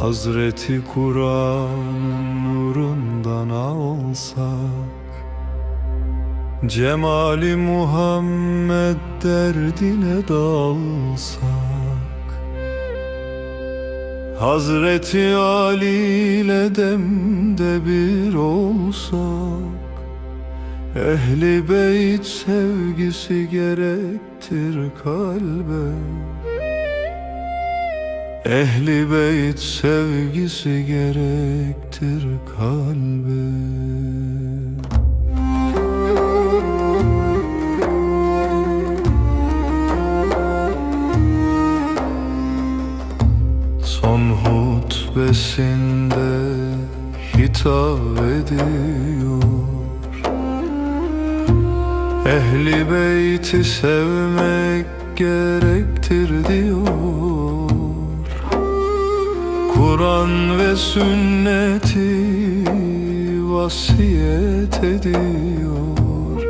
Hazreti Kur'an'ın nurundan alsak Cemali Muhammed derdine dalsak Hazreti Ali ile demde bir olsak Ehli beyt sevgisi gerektir kalbe Ehli beyt sevgisi gerektir kalbe. Son hutbesinde hitap ediyor. Ehli beyti sevmek gerektir diyor Kur'an ve sünneti vasiyet ediyor.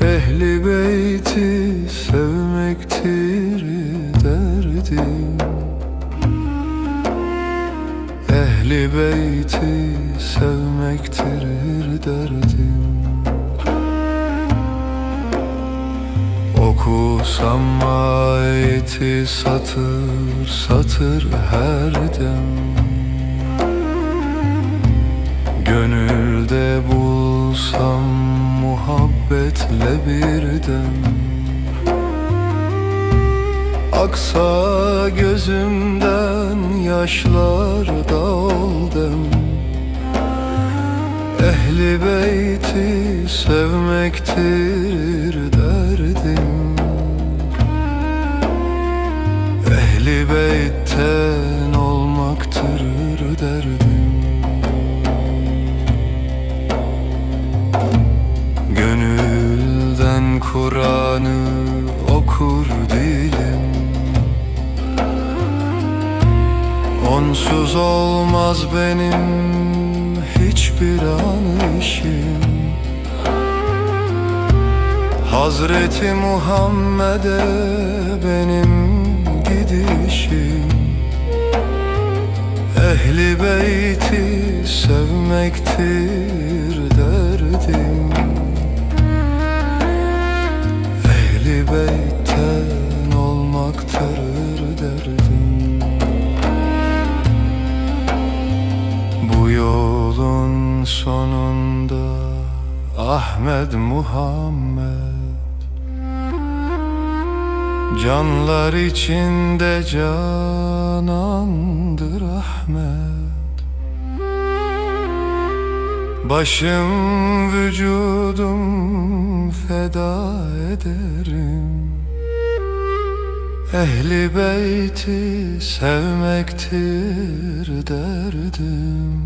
Ehli beyti sevmektir derdim. Ehli beyti sevmektir derdim Okusam ayeti satır satır her dem Gönülde bulsam muhabbetle bir dem Aksa gözümden yaşlar da ol dem Ehli beyti sevmektir Ehli olmaktır derdim. Gönülden Kur'an'ı okur dilim. Onsuz olmaz benim hiçbir an işim. Hazreti Muhammed'e benim sevmektir derdim. Ehli beytten olmaktır derdim. Bu yolun sonunda Ahmet Muhammed Canlar içinde canandır Ahmet Başım vücudum feda ederim. Ehli beyti sevmektir derdim.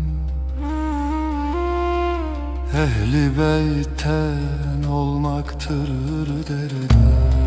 Ehli beytten olmaktır derdim